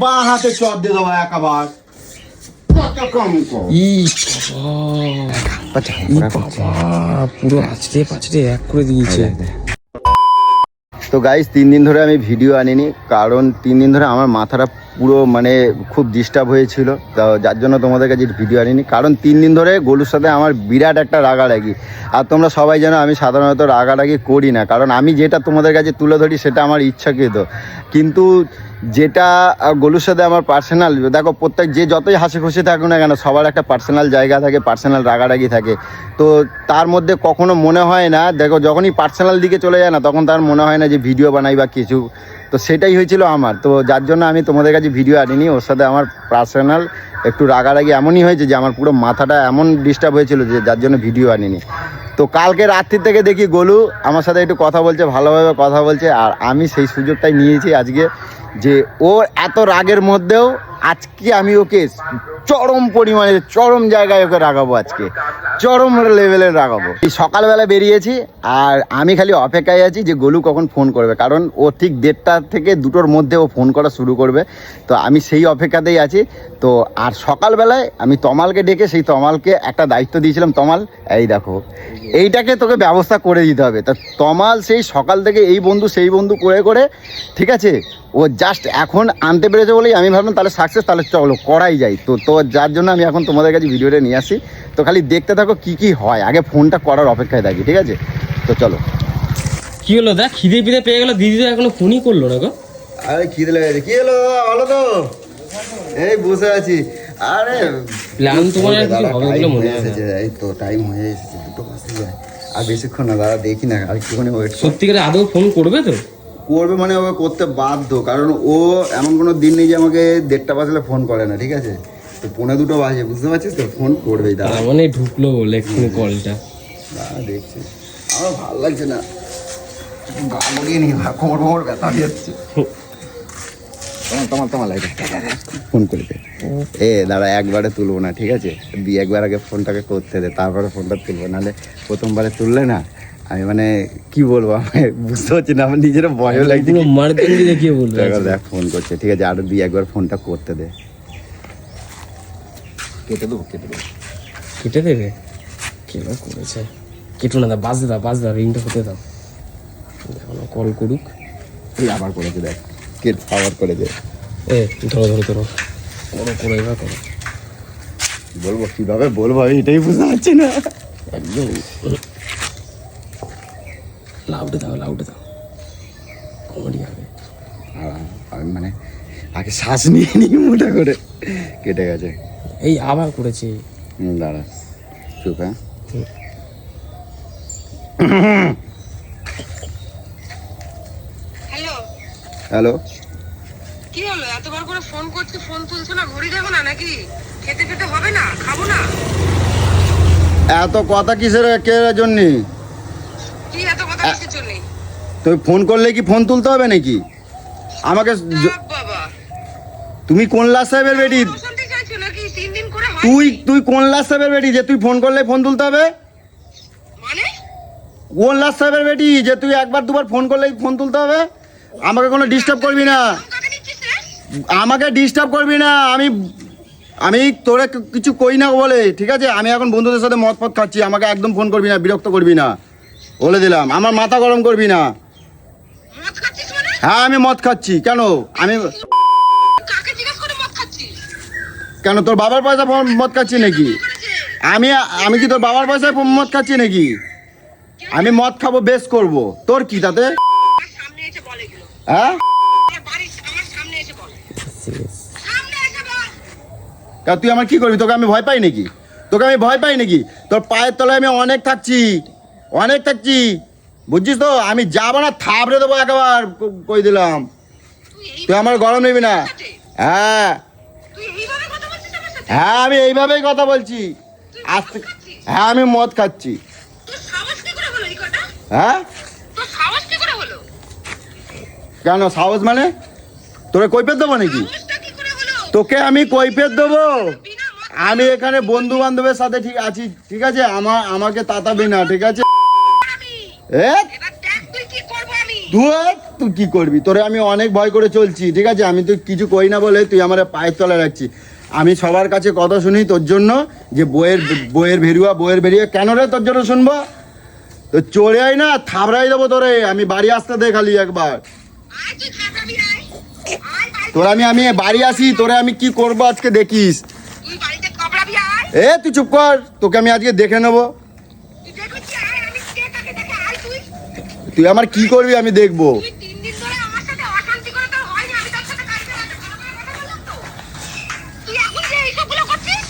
বাঁ হাতে চট দিয়ে দেবো একাবার। পুরো আছড়ে পাছড়ে এক করে দিয়েছে। তো গাইস তিন দিন ধরে আমি ভিডিও আনিনি কারণ তিন দিন ধরে আমার মাথাটা পুরো মানে খুব ডিস্টার্ব হয়েছিল। তো যার জন্য তোমাদের কাছে ভিডিও আনিনি। কারণ তিন দিন ধরে গলুর সাথে আমার বিরাট একটা রাগারাগি। আর তোমরা সবাই জানো আমি সাধারণত রাগারাগি করি না। কারণ আমি যেটা তোমাদের কাছে তুলে ধরি সেটা আমার ইচ্ছাকৃত। কিন্তু যেটা গলুর সাথে আমার পার্সোনাল দেখো প্রত্যেক যে যতই হাসি খুশি থাকুক না কেন, সবার একটা পার্সোনাল জায়গা থাকে পার্সোনাল রাগারাগি থাকে। তো তার মধ্যে কখনো মনে হয় না, দেখো যখনই পার্সোনাল দিকে চলে যায় না, তখন তার মনে হয় না যে ভিডিও বানাই বা কিছু। তো সেটাই হয়েছিল আমার। তো যার জন্য আমি তোমাদের কাছে ভিডিও আনিনি, ওর সাথে আমার পার্সোনাল একটু রাগারাগি এমনই হয়েছে যে আমার পুরো মাথাটা এমন ডিস্টার্ব হয়েছিল যে যার জন্য ভিডিও আনিনি। তো কালকে রাত্রি থেকে দেখি গোলু আমার সাথে একটু কথা বলছে, ভালোভাবে কথা বলছে, আর আমি সেই সুযোগটাই নিয়েছি আজকে যে ও এত রাগের মধ্যেও আজকে আমি ওকে চরম পরিমাণে, চরম জায়গায় ওকে রাগাবো আজকে। চরম লেভেলের রাগাবো। এই সকালবেলা বেরিয়েছি আর আমি খালি অপেক্ষায় আছি যে গোলু কখন ফোন করবে, কারণ ও ঠিক দেড়টা থেকে দুটোর মধ্যে ও ফোন করা শুরু করবে। তো আমি সেই অপেক্ষাতেই আছি। তো আর সকালবেলায় আমি তমালকে ডেকে সেই তমালকে একটা দায়িত্ব দিয়েছিলাম, তমাল, এই দেখো, এইটাকে তোকে ব্যবস্থা করে দিতে হবে। তা তমাল সেই সকাল থেকে এই বন্ধু, সেই বন্ধু করে করে, ঠিক আছে, ও জাস্ট এখন আনতে পেরেছে বলেই আমি ভাবলাম তাহলে সাকসেস তাহলে চলো করাই যায় তো তো যার জন্য আমি এখন তোমাদের কাছে ভিডিওটা নিয়ে আসি। তো খালি দেখতে থাকো কি কি হয়। আগে ফোনটা করার অপেক্ষায় থাকি ঠিক আছে? তো চলো। কি হলো? দেখ খিদে পিদে পেয়ে গেল দিদি তো এখনও ফোনই করল না গো। আরে খিদে লেগেছে কি হলো? ভালো তো। এই বসে আছি। আরে প্ল্যান তোমার কিছু দাদা, হবে বলে মনে হয়ে হয় এই তো টাইম হয়ে এসেছে দুটো বাজতে যায়। আর বেশিক্ষণ না দাদা দেখি না আর একটুখানি ওয়েট সত্যি করে। আদৌ ফোন করবে তো? করবে মানে ও করতে বাধ্য কারণ ও এমন কোনো দিন নেই যে আমাকে দেড়টা বাজলে ফোন করে না ঠিক আছে? তো পৌনে দুটো বাজে বুঝতে পারছিস তো? ফোন করবেই দাদা মানে ঢুকলো বলে এক্ষুনি কলটা। দেখছি। আমার ভালো লাগছে না। একটু গা গড়িয়ে নি কোমর কোমর ব্যথা হয়ে যাচ্ছে তোমার তোমার তোমার লাইট ফোন করবে এ দাদা একবারে তুলবো না ঠিক আছে? দুই একবার আগে ফোনটাকে করতে দে তারপরে ফোনটা তুলবো নাহলে প্রথমবারে তুললে না আমি মানে কি বলব আমি বুঝতে পারছি না আমার নিজেরও ভয়ও লাগছে। পুরো মার্কেন্ডি দেখিয়ে বলবে? দেখো দেখ ফোন করছে। ঠিক আছে আরও দুই একবার ফোনটা করতে দে। কেটে দেবো কেটে দেবো। কেটে দেবে? কেন করেছে? কেটো না দা বাজতে দাও বাজ দাও রিংটা হতে দাও। দেখো কল করুক। এই আবার করেছে দেখ কেট আবার করে দে। এ ধরো ধরো ধরো। করো করো এবার করো। বলব কীভাবে বলব আমি এটাই বুঝতে পারছি না। একদম। লাউডে দাও লাউডে দাও। কমেডি হবে। আর আমি মানে আগে শ্বাস নিয়ে নিই মোটা করে। কেটে গেছে। এই আবার করেছি। দাঁড়া। চুপ হ্যাঁ? হ্যালো। হ্যালো। কি হলো? এতবার করে ফোন করছি ফোন তুলছো না ঘড়ি দেখো না নাকি? খেতে খেতে হবে না? খাব না? এত কথা কিসের কে জন্য? কি এত তুই ফোন করলে কি ফোন তুলতে হবে নাকি? আমাকে তুমি কোন লাস সাহেবের বেটি? তুই তুই কোন লাস সাহেবের বেটি যে তুই ফোন করলে ফোন তুলতে হবে? মানে? কোন লাস সাহেবের বেটি যে তুই একবার দুবার ফোন করলেই ফোন তুলতে হবে? আমাকে কোনো ডিস্টার্ব করবি না। আমাকে ডিস্টার্ব করবি না। আমি আমি তোরে কিছু কই না বলে। ঠিক আছে? আমি এখন বন্ধুদের সাথে মদ ফদ খাচ্ছি। আমাকে একদম ফোন করবি না বিরক্ত করবি না। বলে দিলাম আমার মাথা গরম করবি না। মানে? হ্যাঁ আমি মদ খাচ্ছি। কেন? আমি কেন তোর বাবার পয়সা মদ খাচ্ছি নাকি? আমি আমি কি তোর বাবার পয়সায় মদ খাচ্ছি নাকি? আমি মদ খাব বেশ করব। তোর কি তাতে? হ্যাঁ? তুই আমার কি করবি? তোকে আমি ভয় পাই নাকি? তোকে আমি ভয় পাই নাকি? তোর পায়ের তলায় আমি অনেক থাকছি। অনেক থাকছি। বুঝছিস তো? আমি যাব না থাবড়ে দেবো একবার কই দিলাম। তুই আমার গরম নিবি না। হ্যাঁ। হ্যাঁ আমি এইভাবেই কথা বলছি। আজ হ্যাঁ আমি মদ খাচ্ছি। হ্যাঁ? কেন সাহস মানে? তোরে কৈফের দেবো নাকি? তোকে আমি কৈফের দেবো। আমি এখানে বন্ধু বান্ধবের সাথে ঠিক আছি ঠিক আছে? আমার আমাকে তাতাবি না ঠিক আছে? তুই কি আমি। তুই কি করবি? তোরে আমি অনেক ভয় করে চলছি ঠিক আছে? আমি তুই কিছু করি না বলে তুই আমার পায়ের তলায় রাখছি আমি সবার কাছে কথা শুনি তোর জন্য যে বইয়ের বইয়ের ভেরুয়া বইয়ের বেরিয়ে কেন রে তোর জন্য শুনব? তো চড়ে আয় না থাবড়াই দেবো তোরে। আমি বাড়ি আসতে দে খালি একবার। তোর আমি আমি বাড়ি আসি তোরে আমি কি করব আজকে দেখিস? এ তুই চুপ কর তোকে আমি আজকে দেখে নেব। তো আমার এখন করবি আমি দেখব?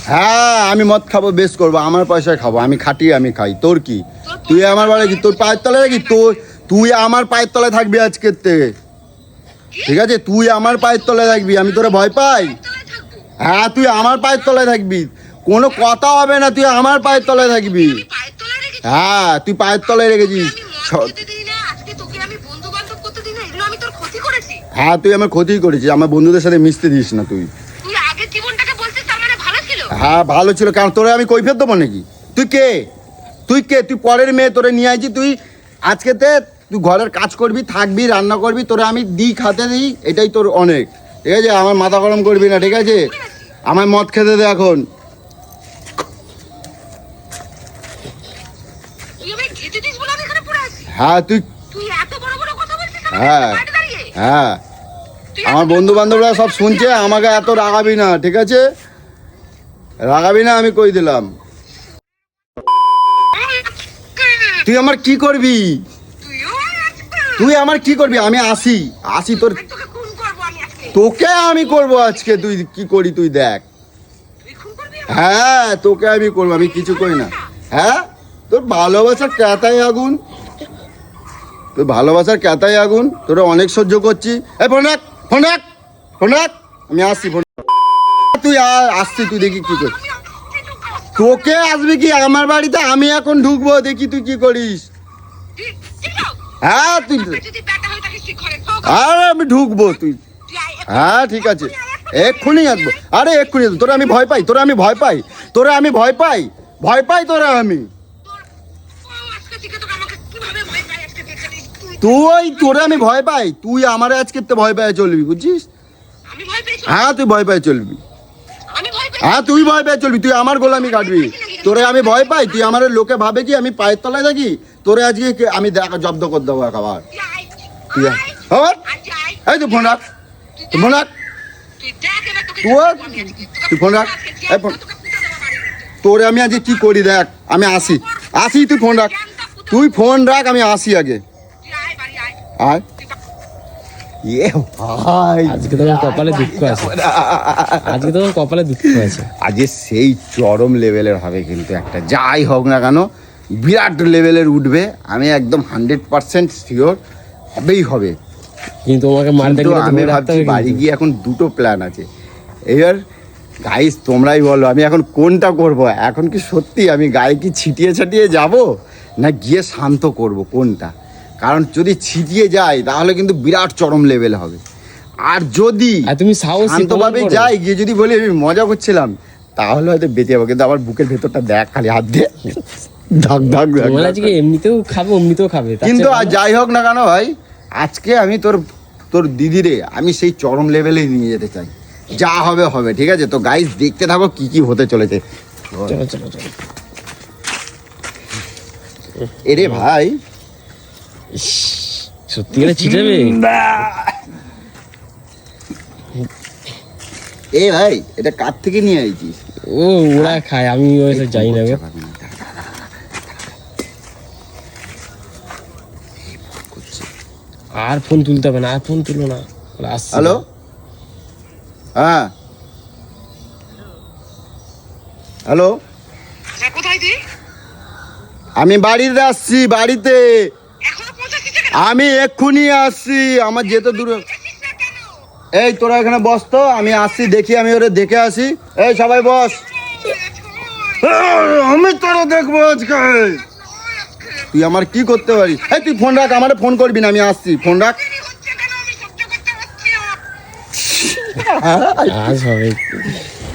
হ্যাঁ আমি মদ খাব বেশ করব আমার পয়সায় খাব আমি খাটি আমি খাই তোর কি? তুই আমার বাড়ি কি তোর পায়ের তলায় নাকি তোর তুই আমার পায়ের তলায় থাকবি আজকের থেকে? ঠিক আছে তুই আমার পায়ের তলায় থাকবি আমি তোরা ভয় পাই। হ্যাঁ তুই আমার পায়ের তলায় থাকবি। কোনো কথা হবে না তুই আমার পায়ের তলায় থাকবি। হ্যাঁ তুই পায়ের তলায় রেখেছিস আমি ছ- মদ খেতে দিই না আজকে তোকে আমি বন্ধু বান্ধব করতে দিই না এগুলো আমি তোর ক্ষতি করেছি হ্যাঁ তুই আমার ক্ষতি করেছিস আমার বন্ধুদের সাথে মিশতে দিস না তুই। মানে হ্যাঁ ভালো ছিল কারণ তোরে আমি কৈফের দেবো নাকি? তুই কে? তুই কে? তুই পরের মেয়ে তোরে নিয়ে আইছি তুই আজকেতে তুই ঘরের কাজ করবি থাকবি রান্না করবি তোরে আমি দিই খাতে দিই এটাই তোর অনেক। ঠিক আছে আমার মাথা গরম করবি না ঠিক আছে? আমার মদ খেতে দে এখন। হ্যাঁ তুই হ্যাঁ হ্যাঁ। আমার বন্ধু বান্ধবরা সব শুনছে, আমাকে এত রাগাবি না, ঠিক আছে? রাগাবি না, আমি কই দিলাম। তুই আমার কি করবি? তুই আমার কি করবি? আমি আসি আসি তোর তোকে আমি করব আজকে, তুই কি করি তুই দেখ? হ্যাঁ তোকে আমি করব, আমি কিছু করি না। হ্যাঁ? তোর ভালোবাসার ক্যাতাই আগুন। তোর ভালোবাসার ক্যাতাই আগুন। তোরা অনেক সহ্য করছি। এ ফোন রাখ ফোন রাখ ফোন রাখ আমি আসছি ফোন তুই আসছি, তুই দেখি কি করিস তোকে আসবি কি আমার বাড়িতে? আমি এখন ঢুকবো, দেখি তুই কি করিস? হ্যাঁ তুই। আরে, আমি ঢুকবো, তুই। হ্যাঁ ঠিক আছে। এক্ষুনি আসব। আরে, এক্ষুনি আসব। তোরা আমি ভয় পাই, তোরা আমি ভয় পাই। তোরা আমি ভয় পাই। ভয় পাই তোরা আমি তোর- ও, আজকে থেকে তোকে আমাকে কীভাবে ভয় পাই আজকে দেখে নিস। তুই- তোরে আমি ভয় পাই। তুই আমার আজকে তো ভয় পাই চলবি বুঝছিস? হ্যাঁ তুই ভয় পাই চলবি। হ্যাঁ তুই ভয় পাই চলবি। তুই আমার গোলামি কাটবি। তোরে আমি ভয় পাই। তুই আমার লোকে ভাবে কি আমি পায়ের তলায় থাকি? তোরে আজকে আমি দেখা জব্দ করে দেবো একেবার। তুই। আয়, হ্যাঁ? এই তুই ফোন রাখ। তুই ফোন রাখ। তুই ফোন রাখ। এই ফোন-। তোরে আমি আজকে কি করি দেখ? আমি আসি। আসি তুই ফোন রাখ। তুই ফোন রাখ আমি আসি আগে। আয়। ভাই। আজকে তোমার কপালে দুঃখ আছে। আজকে তোমার কপালে দুঃখ আছে। আজকে সেই চরম লেভেলের হবে কিন্তু একটা। যাই হোক না কেন বিরাট লেভেলের উঠবে। আমি একদম হান্ড্রেড পার্সেন্ট শিওর হবেই হবে। কিন্তু তোমাকে মারতে গেলে আমি ভাবছি বাড়ি গিয়ে এখন দুটো প্ল্যান আছে। এবার গাইস তোমরাই বলো আমি এখন কোনটা করব? এখন কি সত্যি আমি গায়ে কি ছিটিয়ে ছাটিয়ে যাব? না গিয়ে শান্ত করব কোনটা? কারণ যদি ছিটিয়ে যায় তাহলে কিন্তু বিরাট চরম লেভেল হবে। আর যদি তুমি সাহসী শান্তভাবে যাই গিয়ে যদি বলি আমি মজা করছিলাম তাহলে হয়তো বেঁচে যাব। কিন্তু আমার বুকের ভেতরটা দেখ খালি হাত দিয়ে। ধাক ধাক ধাক আজকে এমনিতেও খাবে এমনিতেও খাবে। কিন্তু আর যাই হোক না কেন ভাই আজকে আমি তোর তোর দিদিরে আমি সেই চরম লেভেলে নিয়ে যেতে চাই। যা হবে হবে ঠিক আছে? তো গাইস দেখতে থাকো কি কি হতে চলেছে। চলো চলো চলো। এরে ভাই সত্যি করে ছিটাবে? এ ভাই এটা কার থেকে নিয়ে আইছিস? ও ওরা খায় আমি ওইসব জানি না আর ফোন তুলতে হবে না আর ফোন তুলো না। ওরা আসছে হ্যালো? হ্যাঁ। হ্যালো? হ্যাঁ, কোথায় তুই? আমি বাড়িতে আসছি বাড়িতে এখনও পৌঁছাচ্ছিস না কেন? আমি এক্ষুনি আসছি আমার যেতে দূরে? এই তোরা এখানে বস তো আমি আসছি দেখি আমি ওরে দেখে আসি। এই সবাই বস। আমি তোরা দেখব আজকে। তুই আমার কি করতে পারিস? এই তুই ফোন রাখ আমার ফোন করবি না আমি আসছি। ফোন রাখ।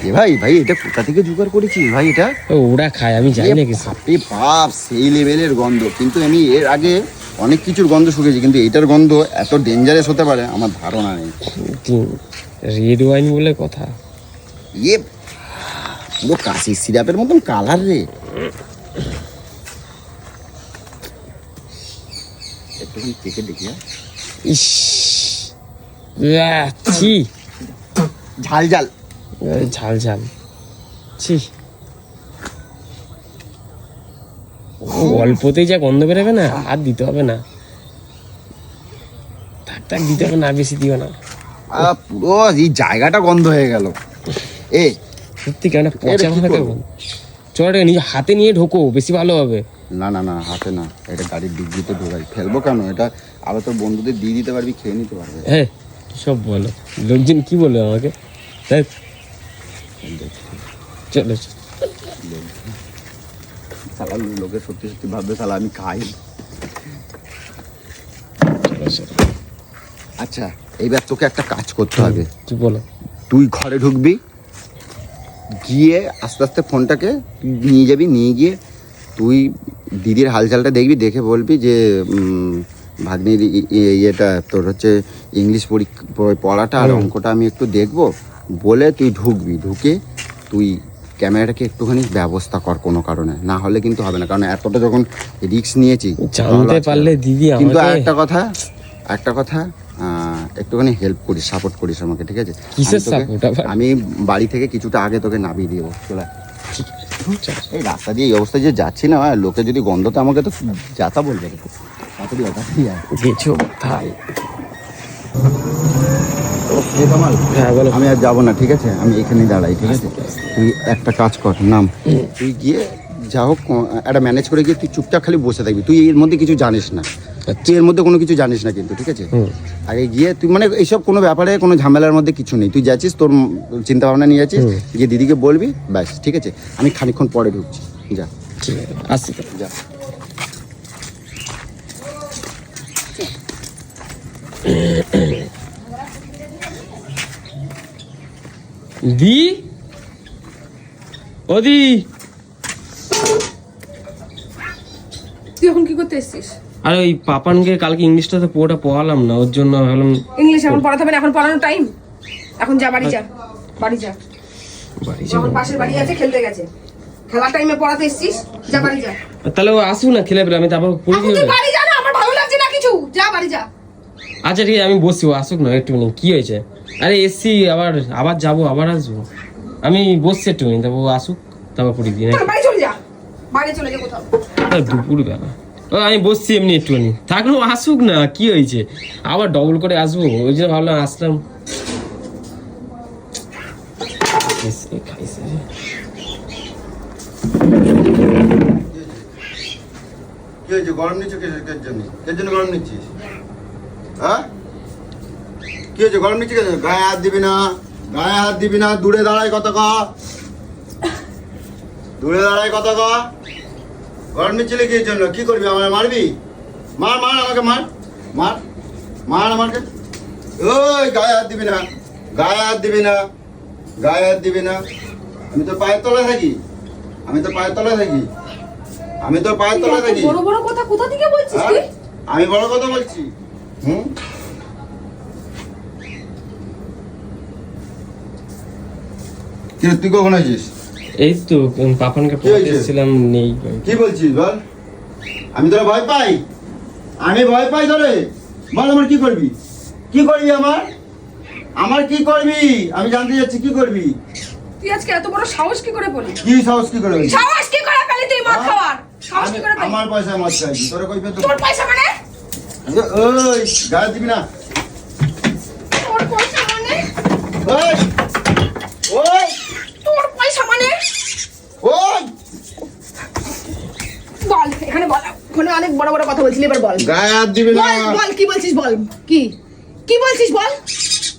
এ ভাই ভাই এটা কোথা থেকে জোগাড় করেছিস ভাই এটা? ওরা খায় আমি জানি না কিছু। বাপ সেই লেভেলের গন্ধ। কিন্তু আমি এর আগে অনেক কিছুর গন্ধ শুকেছি কিন্তু এটার গন্ধ এত ডেঞ্জারাস হতে পারে আমার ধারণা নেই। রেড ওয়াইন বলে কথা। ইয়ে পুরো কাশি সিরাপের মতন কালার রে। একটুখানি চেখে দেখি হ্যাঁ? ইস ছি। ঝাল ঝাল। ঝাল ঝাল। ছি। অল্পতেই যা গন্ধ বেরোবে না আর দিতে হবে না। থাক থাক দিতে হবে না বেশি দিও না। পুরো এই জায়গাটা গন্ধ হয়ে গেল। এ সত্যি কেন পচা এটা কি ভাবে চল এটা নিজে হাতে নিয়ে ঢোকো বেশি ভালো হবে। না না না হাতে না এটা গাড়ির ডিগ্রিতে ঢোকাই। ফেলব কেন? এটা আবার তোর বন্ধুদের দিয়ে দিতে পারবি খেয়ে নিতে পারবে। হ্যাঁ সব বলো। লোকজন কি বলবে আমাকে? তাই চলো সালা লোকে সত্যি সত্যি ভাববে সালা আমি খাই। আচ্ছা এইবার তোকে একটা কাজ করতে হবে। কি বলো। তুই ঘরে ঢুকবি গিয়ে আস্তে আস্তে ফোনটাকে নিয়ে যাবি নিয়ে গিয়ে তুই দিদির হালচালটা দেখবি দেখে বলবি যে ভাগ্নির ইয়েটা তোর হচ্ছে ইংলিশ পরীক্ষা পড়াটা আর অঙ্কটা আমি একটু দেখব। বলে তুই ঢুকবি ঢুকে তুই ক্যামেরাটাকে একটুখানি ব্যবস্থা কর কোনো কারণে। না হলে কিন্তু হবে না কারণ এতটা যখন রিস্ক নিয়েছি জানতে পারলে দিদি কিন্তু একটা কথা একটা কথা একটুখানি হেল্প করিস সাপোর্ট করিস আমাকে ঠিক আছে? কিসের আবার? আমি বাড়ি থেকে কিছুটা আগে তোকে নামিয়ে দিব চলে এই রাস্তা দিয়ে এই অবস্থায় যে যাচ্ছি না লোকে যদি গন্ধতে আমাকে তো যাতা বলবে। তাড়াতাড়ি আয়, হ্যাঁ বলো। আমি আর যাব না ঠিক আছে? আমি এখানেই দাঁড়াই ঠিক আছে? তুই একটা কাজ কর নাম। তুই গিয়ে যা হোক একটা ম্যানেজ করে গিয়ে তুই চুপচাপ খালি বসে থাকবি। তুই এর মধ্যে কিছু জানিস না। তুই এর মধ্যে কোনো কিছু জানিস না কিন্তু ঠিক আছে? আগে গিয়ে তুই মানে এইসব কোনো ব্যাপারে কোনো ঝামেলার মধ্যে কিছু নেই। তুই যাচ্ছিস তোর চিন্তা ভাবনা নিয়ে যাচ্ছিস গিয়ে দিদিকে বলবি ব্যাস ঠিক আছে? আমি খানিকক্ষণ পরে ঢুকছি। যা। ঠিক আছে আসছি। যা। দি ও দি। তুই এখন কি করতে এসেছিস? আরে ওই পাপানকে কালকে ইংলিশটা তো পুরোটা পড়ালাম না ওর জন্য ভাবলাম ইংলিশ এখন পড়াতে হবে না এখন পড়ানোর টাইম এখন যা বাড়ি যা বাড়ি যা। বাড়ি যখন পাশের বাড়ি আছে খেলতে গেছে। খেলার টাইমে পড়াতে এসেছিস? যা বাড়ি যা। তাহলে ও আসুক না খেলে আমি তারপর পড়ে এখন তুই বাড়ি যা না আমার ভালো লাগছে না কিছু। যা বাড়ি যা। আচ্ছা ঠিক আছে আমি বসছি ও আসুক না একটুখানি কি হয়েছে? আরে এসছি আবার আবার যাব আবার আসব। আমি বসছি একটুখানি তারপর আসুক তারপর পড়ে দিন তোর বাড়ি চলে যা। চলে যা দুপুর বেলা ও আমি বসছি এমনি একটুখানি। থাকলেও আসুক না কি হয়েছে? আবার ডবল করে আসব ওই জন্য ভাবলাম আসলাম। কি হয়েছে? গরম নিচ্ছ কিসের জন্য? জন্য গরম নিচ্ছিস? হ্যাঁ? কি হয়েছে? গরম নিচ্ছিস কেন গায়ে হাত দিবি না। গায়ে হাত দিবি না দূরে দাঁড়ায় কত ক। দূরে দাঁড়ায় কত ক। গরম নিচ্ছিলে কি জন্য কি করবি? আমায় মারবি? মার মার আমাকে মার। মার মার আমাকে। ওই গায়ে হাত দিবি না। গায়ে হাত দিবি না। গায়ে হাত দিবি না। আমি তো পায়ের তলায় থাকি। আমি তো পায়ের তলায় থাকি। আমি তো পায়ের তলায় থাকি। বড় বড় কথা কোথা থেকে বলছিস হ্যাঁ? তুই? আমি বড় কথা বলছি। হুম? কি তুই কখন আছিস এই তো পাপানকে কি পড়াতে এসেছিলাম নেই। কি বলছিস বল? আমি তোরা ভয় পাই? আমি ভয় পাই তোরে। বল আমার কি করবি? কি করবি আমার? আমার কি করবি? আমি জানতে যাচ্ছি কি করবি? তুই আজকে এত বড় সাহস কি করে বলি কি সাহস কি করে সাহস কি করে পেলি তুই মদ? খাওয়ার? সাহস কি করে আমার পয়সায় মদ খাইছি তোরা কই পেতো? তোর পয়সা মানে? ওই গায়ে দিবি না তোর পয়সা মানে ওই বল এখানে বল ওখানে অনেক বড় বড় কথা বলছিলি এবার বল। গায়ে হাত দিবি না। বল বল কি বলছিস বল? কি? কি বলছিস বল?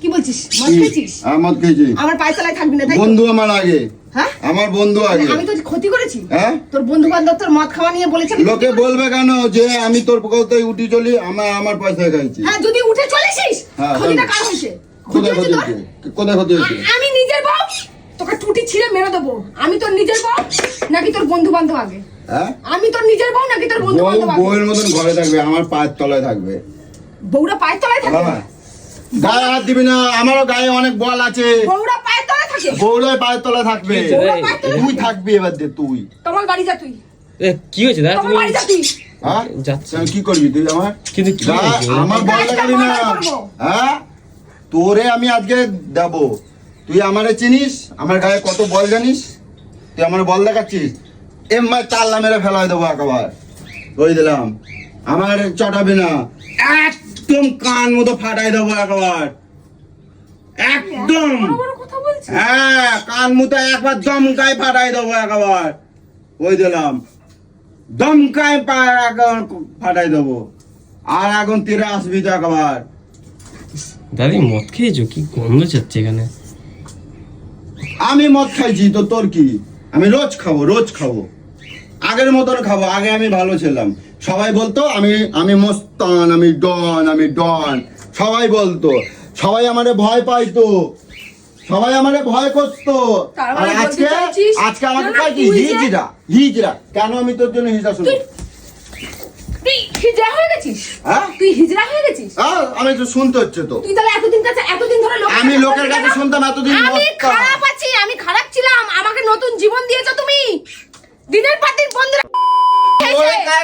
কি বলছিস? মদ? খেয়েছিস? হ্যাঁ, মদ খেয়েছি। আমার পায়তলায় থাকবি না তাই বন্ধু আমার আগে। হ্যাঁ? আমার বন্ধু মানে আগে। আমি তো ক্ষতি করেছি? হ্যাঁ? তোর বন্ধু বান্ধব তোর মদ খাওয়া নিয়ে বলেছে আমি লোকে বলবে কেন যে আমি তোর কোথায় উঠি চলি? আমার আমার পয়সায় খাইছি। হ্যাঁ যদি উঠে চলেছিস হ্যাঁ, ক্ষতিটা কার হয়েছে? ক্ষতি কোথায় হয়েছে ক্ষতি তোর? কোথায় ক্ষতি হয়েছে? আমি নিজের বউ তোকে টুটি ছিঁড়ে মেরে দেবো। আমি তোর নিজের বউ নাকি তোর বন্ধু বান্ধব আগে? হ্যাঁ? আমি তোর নিজের বউ নাকি তোর বন্ধু বউ বান্ধব? বউয়ের মতন ঘরে থাকবে আমার পায়ের তলায় থাকবে। বউরা পায়ের তলায় থাকে? বাবা গায়ে হাত দিবি না আমারও গায়ে অনেক বল আছে। বউরা পায়ের তলায় থাকে? বউরাই পায়ের তলায় থাকবে। বউরা তুই থাকবি এবার দে তুই। তোমার বাড়ি যা তুই। এ, কি হয়েছে? দাদা তুমি বাড়ি যা তুই। হ্যাঁ? যাচ্ছি। কি করবি তুই আমার? কিন্তু আমার বল দেখাবি না। হ্যাঁ? তোরে আমি আজকে দেবো। তুই আমারে চিনিস? আমার গায়ে কত বল জানিস? তুই আমার বল দেখাচ্ছিস? এমনি চাল্লা মেরে ফেলাই দেবো একবার। ওই দিলাম? আমার চটাবি না। একদম কান মতো ফাটাই দেবো একবার। একদম। হ্যাঁ কান মতো একবার দমকায় ফাটাই দেবো একবার। ওই দিলাম? দমকায় পা- একবার ফাটাই দেবো। আর এখন তীরে আসবি তো একবার। দাদি মদ খেয়েছো? কি গন্ধ যাচ্ছে এখানে? আমি মদ খাইছি তো তোর কি? আমি রোজ খাব রোজ খাব। আগের মতন খাব আগে আমি ভালো ছিলাম। সবাই বলতো আমি আমি মস্তান আমি ডন আমি ডন। সবাই বলতো সবাই আমারে ভয় পাইতো সবাই আমারে ভয় করতো। আর মানে আজকে আজকে আমাকে কয় কি? হিজরা হিজরা কেন আমি তোর জন্য হিজরা শুনব? তুই হয়ে গেছিস? হ্যাঁ? তুই হিজড়া হয়ে গেছিস? আমি তো শুনতে হচ্ছে তো। তুই তাহলে এতদিন কাছে এতদিন ধরে আমি লোকের কাছে শুনতাম এতদিন আমি খারাপ আছি আমি খারাপ ছিলাম আমাকে নতুন জীবন দিয়েছ তুমি। দিনের পর দিন বন্ধুরা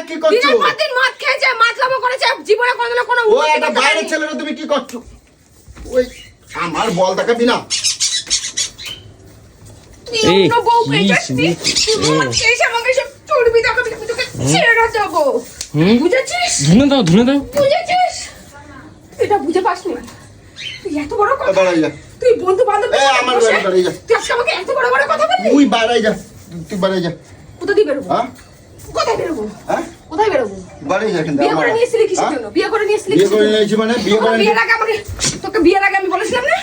কি করছ? দিনের পর দিন মদ খেয়েছে মাতলামো করেছে জীবনে কোনোদিনও কোনো ও একটা বাইরের ছেলেরা তুমি কি করছ? ওই আমার বল দেখাবি না? এটা বুঝে পাসনি তুই এত বড় কথা বাড়াই যা। তুই বন্ধু বান্ধব। তুই আমাকে এত বড় বড় কথা বললি? তুই বাড়াই যা। তুই বাড়াই যা। কোথা দিয়ে বেরোবো? হ্যাঁ? কোথায় বেরোবো? হ্যাঁ? কোথায় বেরোবো? বিয়ে করে নিয়েছিলি কিসের হ্যাঁ? জন্য? বিয়ে করে নিয়েছিলি বিয়ে করে নিয়েছি মানে বিয়ে করে বিয়ের আগে আমাকে তোকে বিয়ের আগে আমি বলেছিলাম না?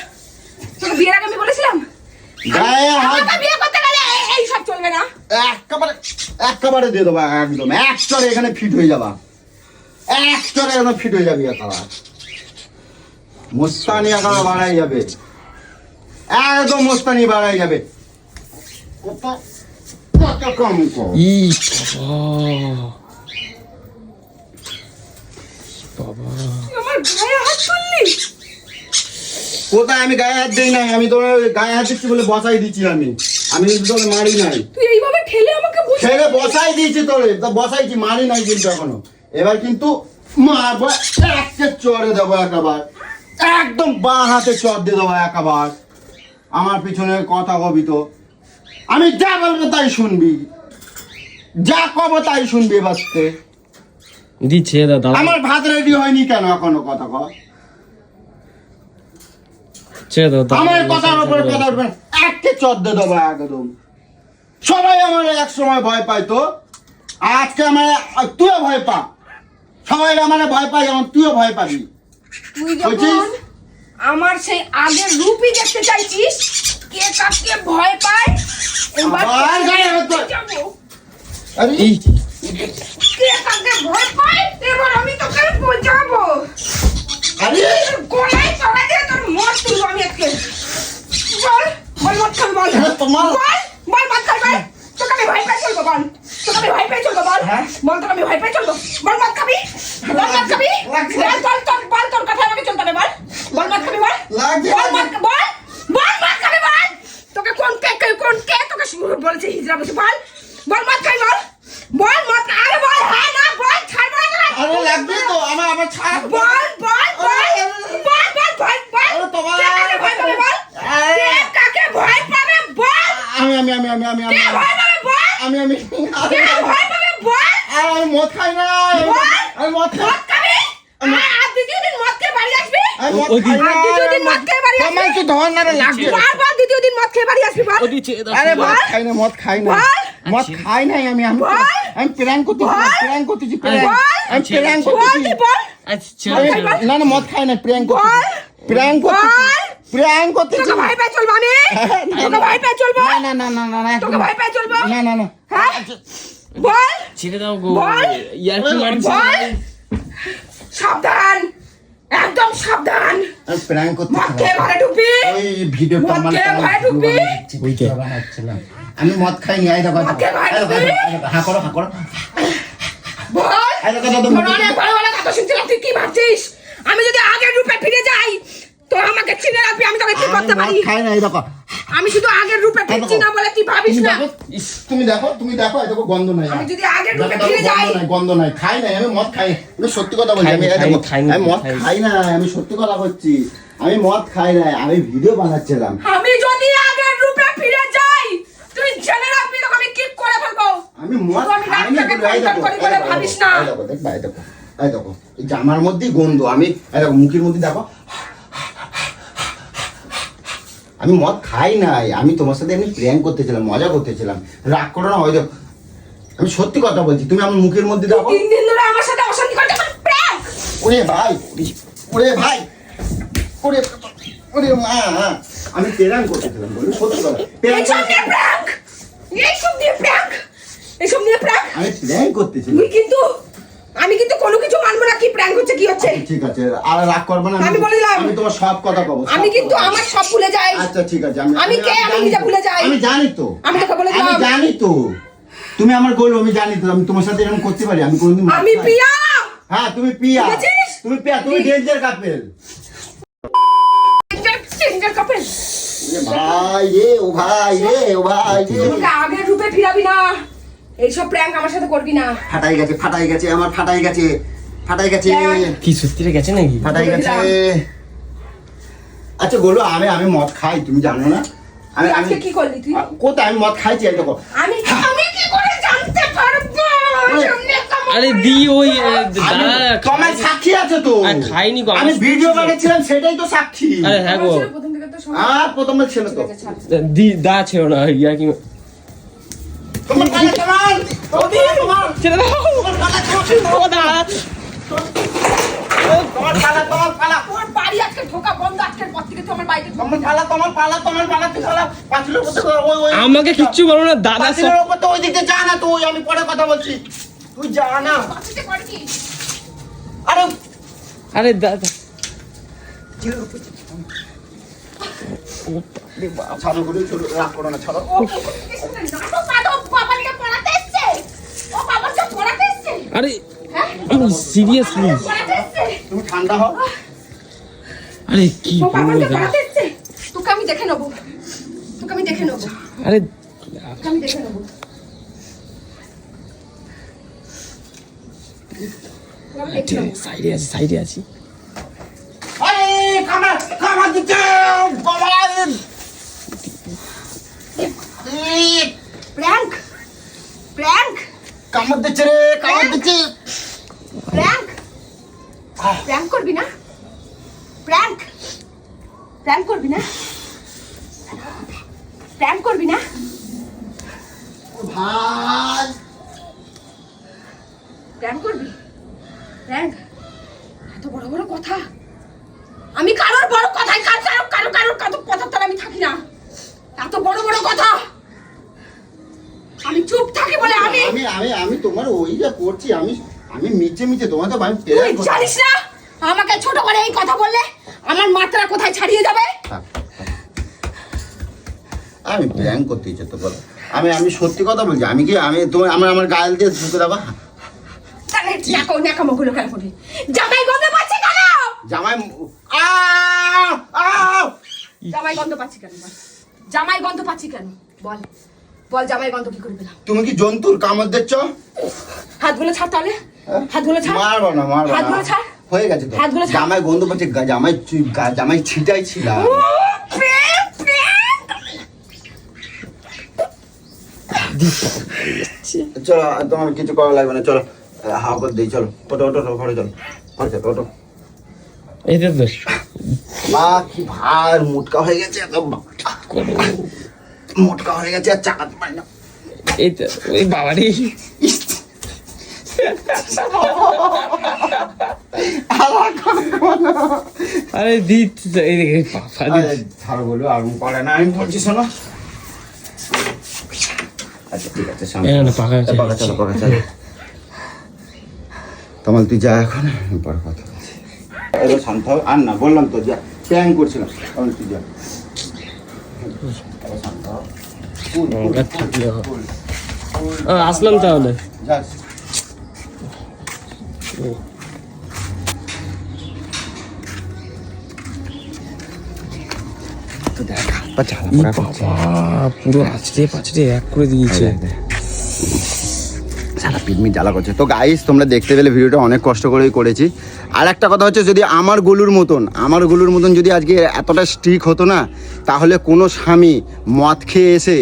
তোকে বিয়ের আগে আমি বলেছিলাম? গায়ে হাত বিয়ে করতে গেলে এই- এই সব চলবে না। একেবারে একেবারে দিয়ে দেবো একদম। এক চরে এখানে ফিট হয়ে যাবা। এক চরে একদম ফিট হয়ে যাবি একেবারে। মুস্তানি একেবারে বাড়াই যাবে। একদম মুস্তানি বাড়াই যাবে। কত কত কম কম ই বাবা বাবা আমার গায়ে হাত তুললি কোথায়? আমি গায়ে হাত দিই নাই আমি তোমার গায়ে হাত দিচ্ছি বলে বসাই দিচ্ছি আমি। আমি কিন্তু তোকে মারি নাই। তুই এইভাবে ঠেলে আমাকে ছেড়ে বসাই দিয়েছি তোরে তা বসাইছি মারি নাই কিন্তু এখনও। এবার কিন্তু মারবো একটা চড়ে দেবো একাবার। একদম বাঁ হাতে চড় দিয়ে দেবো একাবার। আমার পিছনে কথা কবি তো। আমি যা বলব তাই শুনবি। যা কব তাই শুনবি বাঁচতে দি ছেড়ে দাও দাদা। আমার ভাত রেডি হয়নি কেন এখনও কথা দাদা। আমার কথার উপরে কথা উঠবে। একটা চদ্দে দেবো একদম। সবাই আমার এক সময় ভয় পায় তো আজকে আমার তুইও ভয় পা। সবাই আমার ভয় পায় যেমন তুইও ভয় পাবি? আমার সেই আগের রূপই দেখতে চাইছিস কে কাকে ভয় পায় আবার গায়ে হাত। যাব। আরে। কে কাকে ভয় পায়? এবার আমি তোকে বোঝাবো। আরে। তোর গলায় চড়া দিয়ে তোর মদ তুলবো আমি আজকে। বল বল মদ খাবি বল। হ্যাঁ, তোমার- বল বল মদ খাবি বল। তোকে আমি ভয় পাই চলবো বল। তোকে আমি ভয় পাই চলবো বল। হ্যাঁ? বল তোকে আমি ভয় পাই চলবো। বল মদ খাবি বল মদ খাবি লাগছে। বল তোর তোর বল তোর কথা আমাকে চলতে হবে বল। বল মদ খাবি বল। লাগছে। বল মদ বল বল তোকে কোন কে কে কোন কে তোকে বলেছে হিজড়া বসে বল বল মদ খাবি বল বল মদ আরে বল হ্যাঁ না বল ছাড় বল আরে লাগবে তো আমার আমার ছাড়। বল বল বল বল বল বল বল। আরে তোমার- ভয় পাবে বল? কে কাকে ভয় পাবে বল? আমি আমি আমি আমি আমি আমি কে ভয় পাবে বল? আমি আমি কে ভয় পাবে বল? আরে আমি মদ খাই না। বল। আমি মদ খাই। মদ খাবি আর আর দ্বিতীয় দিন মদ খেয়ে বাড়ি আসবি আমি মদ খাই না মদ খাই নাই আমি আমি। আমি প্র্যাঙ্ক করতেছি। প্র্যাঙ্ক করতেছি আমি প্র্যাঙ্ক করতেছি। না না মদ খাই না প্র্যাঙ্ক প্র্যাঙ্ক প্র্যাঙ্ক করতেছি। তোকে পেয়ে চলবো আমি? তোকে পেয়ে চলবো? না না না না না তোকে পেয়ে চলবো? না না না। হ্যাঁ? বল। ছেড়ে দাও গো। ইয়ার কি সাবধান। একদম সাবধান। প্র্যাঙ্ক করতে মদ খেয়ে ঘরে ঢুকবি। ওই ভিডিও মদ খেয়ে ঘরে ঢুকবি। আমি মদ খাই আই দেখো মদ খেয়ে ঘরে ঢুকবি। হ্যাঁ করো হ্যাঁ করো। বল এই দেখো, দাদা, অনেক বড় বড় কথা শুনছিলাম তুই কি ভাবছিস? আমি যদি আগের রূপে ফিরে যাই তো আমাকে চিনে রাখবি আমি তোকে কি করতে পারি? খাই না এই দেখো আমি শুধু আগের রূপে ফিরছি না বলে তুই ভাবিস না? তুমি দেখো তুমি দেখো এই দেখো গন্ধ নাই। আমি যদি আগের রূপে ফিরে যাই। গন্ধ নাই গন্ধ নাই। খাই নাই আমি মদ খাই। আমি সত্যি কথা বলছি আমি খাইনি, দেখো, খাইনি, আমি মদ খাই না আমি সত্যি কথা বলছি। আমি মদ খাই না আমি ভিডিও বানাচ্ছিলাম। আমি যদি আগের রূপে ফিরে যাই তুই জেনে রাখবি তোকে আমি কি করে ফেলব? আমি মদ আমি খাই না বলে ভাবিস না। এই দেখো, এই দেখো, এই দেখো, এই জামার মধ্যেই গন্ধ আমি এই দেখো মুখের মধ্যে দেখো আমি মদ খাই নাই। আমি তোমার সাথে এমনি প্র্যাঙ্ক করতেছিলাম মজা করতেছিলাম। রাগ করো না দেখো আমি সত্যি কথা বলছি তুমি আমার মুখের মধ্যে দেখো। তিন দিন ধরে আমার সাথে অশান্তি করতে প্র্যাঙ্ক ওরে ভাই ওরে ভাই ওরে ওরে মা আমি প্রেরণ করতেছিলাম বলি সত্যি কথা। এইসব নিয়ে প্র্যাঙ্ক! এইসব নিয়ে প্র্যাঙ্ক! এইসব নিয়ে প্র্যাঙ্ক! আমি প্র্যাঙ্ক করতেছিলাম। কিন্তু আমি কিন্তু কোনো কিছু মানবো না কি প্র্যাঙ্ক হচ্ছে কি হচ্ছে? আচ্ছা, ঠিক আছে আর রাগ করবে না আমি বলে দিলাম। আমি তোমার সব কথা কব আমি কিন্তু আমার সব ভুলে যাই। আচ্ছা ঠিক আছে আমি আমি কে? আমি নিজে ভুলে যাই। আমি জানি তো। আমি তোকে বলে আমি জানি তো। তুমি আমার গোল আমি জানি তো আমি তোমার সাথে এরকম করতে পারি আমি কোনোদিন আমি প্রিয়া! হ্যাঁ তুমি বুঝেছিস? তুমি পিয়া তুমি ডেঞ্জার কাপেল। Singer couple. ভাই রে ও ভাই রে ও ভাই রে। তোকে আগের রূপে ফিরাবি না। এইসব প্র্যাঙ্ক আমার সাথে করবি না। ফাটাই গেছে ফাটাই গেছে আমার ফাটাই গেছে। ফাটাই গেছে। হ্যাঁ। কি সত্যি গেছে নাকি? ফাটাই গেছে। আচ্ছা বলো আমি আমি মদ খাই তুমি জানো না? আমি আমি আজকে কি করলি তুই? কোথায় আমি মদ খাইছি? এই আমি আমি কি করে জানতে পারব? আরে দি ওই তোমার সাক্ষী আছে তো। খাইনি গো, আমি ভিডিও বানিয়েছিলাম সেটাই তো সাক্ষী। আরে হ্যাঁ গো। আর প্রথমে ছিল তো। দি দা ছেড়ো না ইয়া কি তোমার তোমার তোমার ছেড়ে দাও দাঁড়া। তোমার পালা তোমার পালা তোর বাড়ি আজকে ঢোকা বন্ধ আজকের পর থেকে তুই আমার বাড়িতে তোমার পালা তোমার পালা তোমার পালা তুই পালা পাঁচিলের উপর ওই ওই আমাকে কিচ্ছু বলো না দাদা সব উপর তো ওই দিকে যা না তুই আমি পরে কথা বলছি তুই যা না আরে আরে দাদা ছাড়ো গুলো রাগ করো না ছাড়ো আরে হ্যাঁ সিরিয়াসলি তুমি ঠান্ডা হও। আরে কি তোকে আমি দেখে নেব। তোকে আমি দেখে নেব। আরে তোকে আমি দেখে নেব। সাইডে আছি সাইডে আছি। আরে কামা কামা দিতে বাবা। Prank prank. কামড় দিচ্ছে রে কামড় দিচ্ছে। প্র্যাঙ্ক করবি না? প্র্যাঙ্ক প্র্যাঙ্ক করবি না? প্র্যাঙ্ক করবি না? ভাই প্র্যাঙ্ক করবি? প্র্যাঙ্ক এত বড় বড় কথা। আমি কারোর বড় কথায় কার কারও কারও কারোর কত কথার তার আমি থাকি না। এত বড় বড় কথা। আমি চুপ থাকি বলে আমি আমি আমি তোমার ওই যা করছি আমি আমি মিচে মিচে তোমার তো আমি তুই জানিস না? আমাকে ছোট করে এই কথা বললে আমার মাত্রা কোথায় ছাড়িয়ে যাবে। আমি প্ল্যান করতে ইচ্ছে তো বলো। আমি আমি সত্যি কথা বলছি। আমি কি আমি তোমার আমার আমার গায়েল দিয়ে ঢুকে দেবা? তাহলে ন্যাকো ন্যাকামো গুলো কেন করি জামাই গন্ধ পাচ্ছি কেন? জামাই আ আহ! জামাই গন্ধ পাচ্ছি কেন? বল। জামাই গন্ধ পাচ্ছি কেন? বল। বল জামাই গন্ধ কি করে পেলাম? তুমি কি জন্তুর কামড় দিচ্ছ? হাতগুলো ছাড় তাহলে? হাতগুলো ছাড়। মারবো না মারবো হাতগুলো ছাড়। হয়ে গেছে তো। হাতগুলো ছাড়। জামাই গন্ধ পাচ্ছে জামাই জামাই ছিটাই ছিলাম। চলো তোমার কিছু করা লাগবে না চলো। হাওয়া করে দিই চলো। ওটো ওটো ওটো, ঘরে চলো। ঘরে চলো ওটো এইটা তো মা কি ভার মোটকা হয়ে গেছে এত মোটকা হয়ে গেছে আর চাকাতে পারি না। এই তো ওই বাবারে ইস! আরে দিত এই দেখে বাবা আরে, ছাড়ো বলো আর করে না আমি বলছি শোনো। আচ্ছা ঠিক আছে সামনে। এই না, না, পাকা পাকা চলো পাকা চলো। তোমার তুই যা এখন পরে কথা এবার শান্ত। আর না বললাম তো যা প্যাং করছিলাম। তুই যা। ও, আসলাম তাহলে। যাস। তো দেখ হাত পা জ্বালা ই পোড়া করছে। বাবা পুরো আছড়ে পাছড়ে এক করে দিয়েছে। সারা পিটমি জ্বালা করছে। তো গাইস তোমরা দেখতে পেলে ভিডিওটা অনেক কষ্ট করেই করেছি। আর একটা কথা হচ্ছে যদি আমার গলুর মতন আমার গলুর মতন যদি আজকে এতটা স্ট্রিক হতো না তাহলে কোনো স্বামী মদ খেয়ে এসে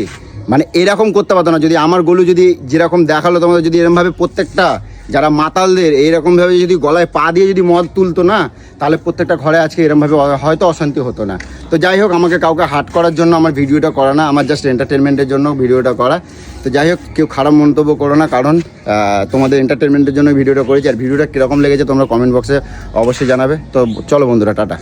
মানে এরকম করতে পারতো না। যদি আমার গলু যদি যেরকম দেখাল তোমাদের, যদি এরকমভাবে প্রত্যেকটা যারা মাতালদের এইরকমভাবে যদি গলায় পা দিয়ে যদি মদ তুলতো না, তাহলে প্রত্যেকটা ঘরে আজকে এরকমভাবে হয়তো অশান্তি হতো না। তো যাই হোক, আমাকে কাউকে হাট করার জন্য আমার ভিডিওটা করা না, আমার জাস্ট এন্টারটেনমেন্টের জন্য ভিডিওটা করা। তো যাই হোক, কেউ খারাপ মন্তব্য করো না, কারণ তোমাদের এন্টারটেনমেন্টের জন্য ভিডিওটা করেছি। আর ভিডিওটা কীরকম লেগেছে তোমরা কমেন্ট বক্সে অবশ্যই জানাবে। তো চলো বন্ধুরা, টাটা।